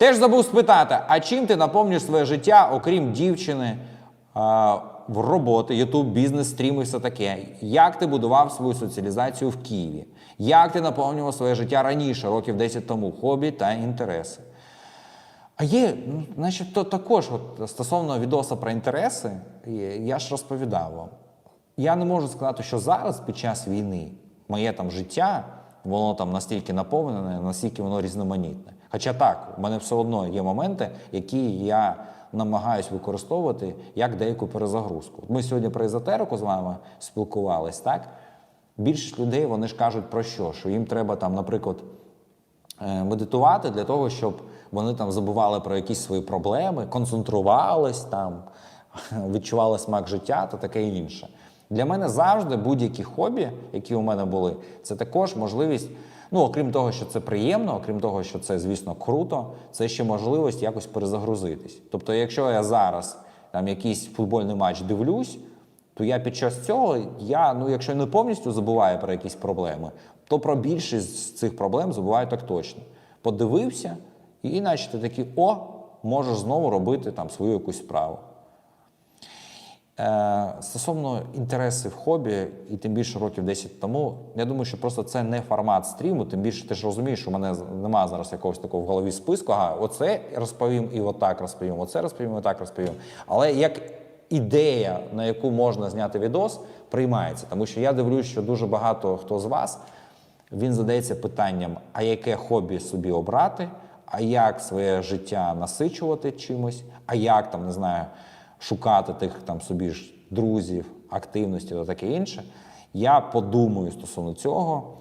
Теж забув спитати, а чим ти наповнюєш своє життя, окрім дівчини, в роботи, Ютуб, бізнес, стріми, все таке. Як ти будував свою соціалізацію в Києві? Як ти наповнював своє життя раніше, років 10 тому, хобі та інтереси? А є, ну, значить, то також, от, стосовно відоса про інтереси, я ж розповідав вам. Я не можу сказати, що зараз, під час війни, моє там життя, воно там настільки наповнене, настільки воно різноманітне. Хоча так, у мене все одно є моменти, які я намагаюсь використовувати як деяку перезагрузку. Ми сьогодні про езотерику з вами спілкувались, так? Більшість людей вони ж кажуть про що? Що їм треба там, наприклад, е, медитувати для того, щоб вони там забували про якісь свої проблеми, концентрувались там, відчували смак життя та таке інше. Для мене завжди будь-які хобі, які у мене були, це також можливість. Ну, окрім того, що це приємно, окрім того, що це, звісно, круто, це ще можливість якось перезагрузитись. Тобто, якщо я зараз там якийсь футбольний матч дивлюсь, то я під час цього, я, ну, якщо не повністю забуваю про якісь проблеми, то про більшість з цих проблем забуваю так точно. Подивився, і іначе ти такий, о, можеш знову робити там свою якусь справу. Е, стосовно інтересів хобі, і тим більше років 10 тому, я думаю, що просто це не формат стріму, тим більше ти ж розумієш, що в мене немає зараз якогось такого в голові списку, ага, оце розповім і отак розповім, оце розповім, і отак розповім. Але як ідея, на яку можна зняти відос, приймається. Тому що я дивлюсь, що дуже багато хто з вас він задається питанням, а яке хобі собі обрати, а як своє життя насичувати чимось, а як там, не знаю, шукати тих там собі ж друзів, активності та таке інше. Я подумаю стосовно цього.